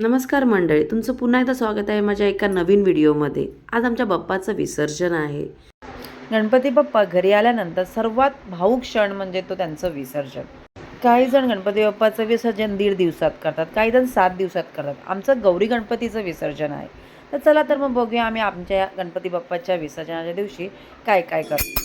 नमस्कार मंडळी तुमचं पुन्हा एकदा स्वागत आहे माझ्या एका नवीन व्हिडिओमध्ये. आज आमच्या बाप्पाचं विसर्जन आहे. गणपती बाप्पा घरी आल्यानंतर सर्वात भाऊक क्षण म्हणजे तो त्यांचं विसर्जन. काही जण गणपती बाप्पाचं विसर्जन दीड दिवसात करतात काही जण सात दिवसात करतात. आमचं गौरी गणपतीचं विसर्जन आहे. तर चला तर मग बघूया आम्ही आमच्या गणपती बाप्पाच्या विसर्जनाच्या दिवशी काय काय करतो.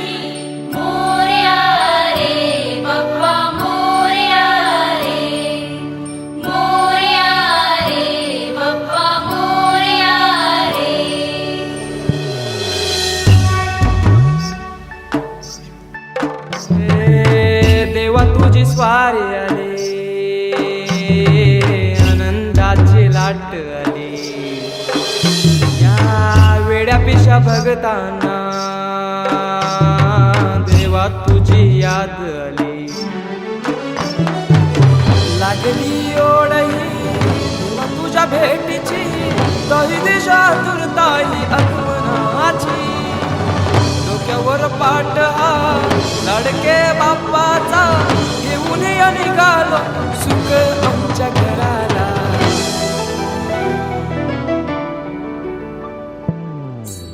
लाट आली या वेड्या पिशा भगतांना देवा तुझी याद आली. लागली ओढही तुझ्या भेटीची तरी दिशा तुरताई आत्मनाची डोक्यावर पाट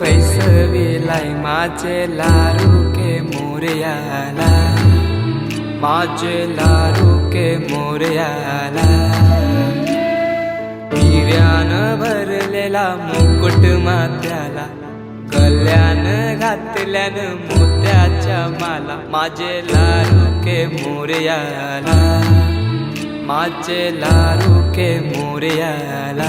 पैसविलाय माझे लारू के मोरयाला माझे लारू के मोरयाला हिऱ्यान भरलेला मुकुट मात्याला कल्याण घातल्यान मोत्याच्या माला. माझे लारू के मोरयाला माझे लारू के मोरयाला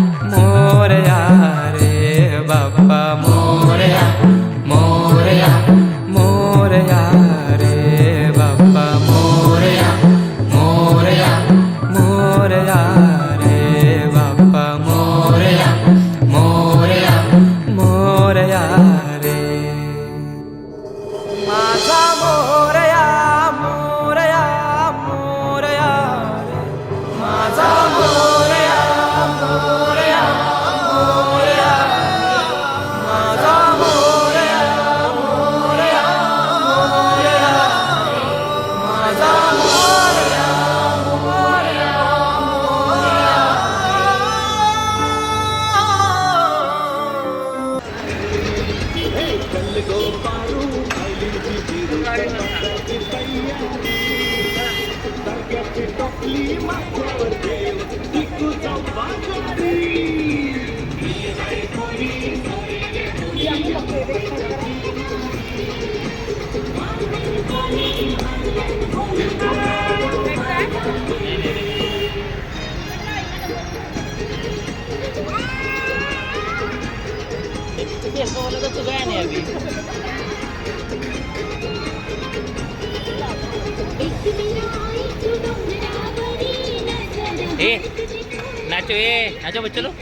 ए ए नाचो बच्चो लोग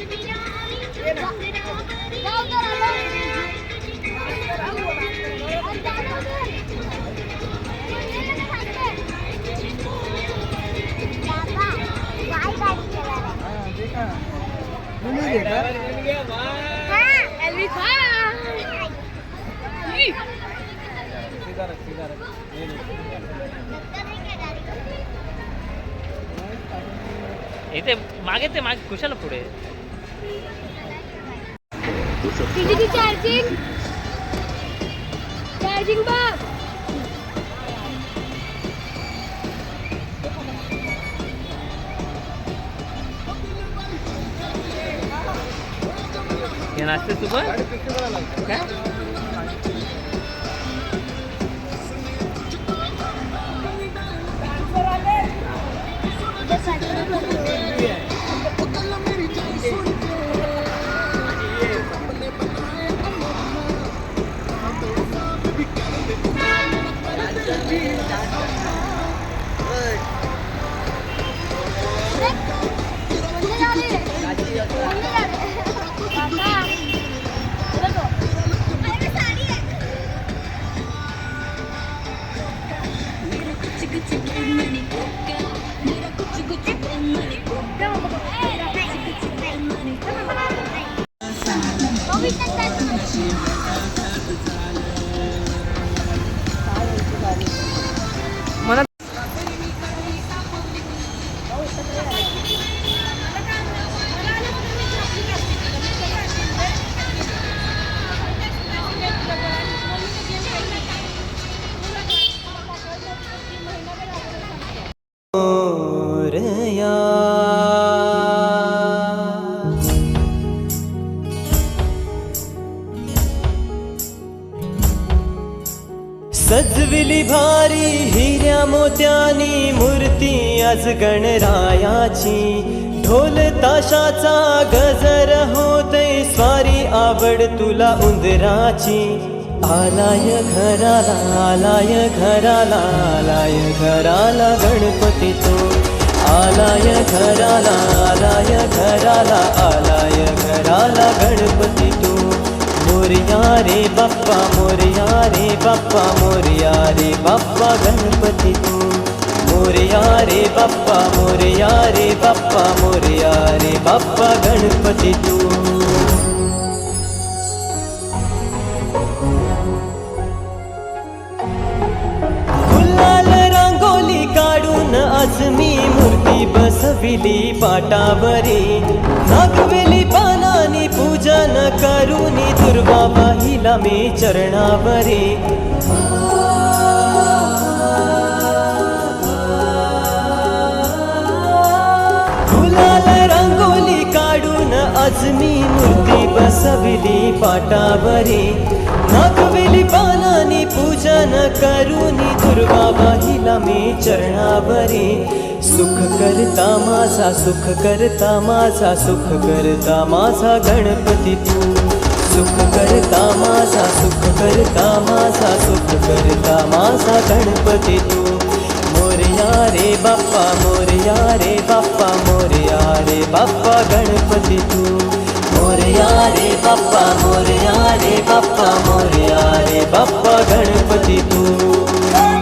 इथे मागे ते मागे कुशाला पुढे किती चार्जिंग चार्जिंग बघ हे नाचते तू पण काय किती भारी हिऱ्या मोत्यानी मूर्ती आज गणरायाची. ढोल ताशाचा गजर होते स्वारी आवड तुला उंदराची. आलाय घराला आलाय घराला आलाय घराला गणपती तो आलाय घराला आलाय घराला आलाय घराला गणपती तो मोरया रे बाप्पा मोरया रे बाप्पा मोरया रे बाप्पा गणपती तू. मोरया रे बाप्पा मोरया रे बाप्पा मोरया रे बाप्पा गणपती तू. गुलाल रांगोली काढून आज मी मूर्ती बसविली पाटावरी. नागवेली पूजन करुनी दुर्गा बाईला मी चरणावरी. गुलाल रांगोली काढून आज मी मूर्ती बसविली पाटावरी. नागवेली पानानी पूजन करूनी दुर्गा बाहिला मी चरणावरी. सुख करता माझा सुख करता माझा सुख करता माझा गणपती तू. सुख करता माझा सुख करता माझा सुख करता माझा गणपती तू. मोरया रे बाप्पा मोरया रे बाप्पा मोरया रे बाप्पा गणपती तू. मोरया रे बाप्पा मोरया रे बाप्पा मोरया रे बाप्पा गणपती तू.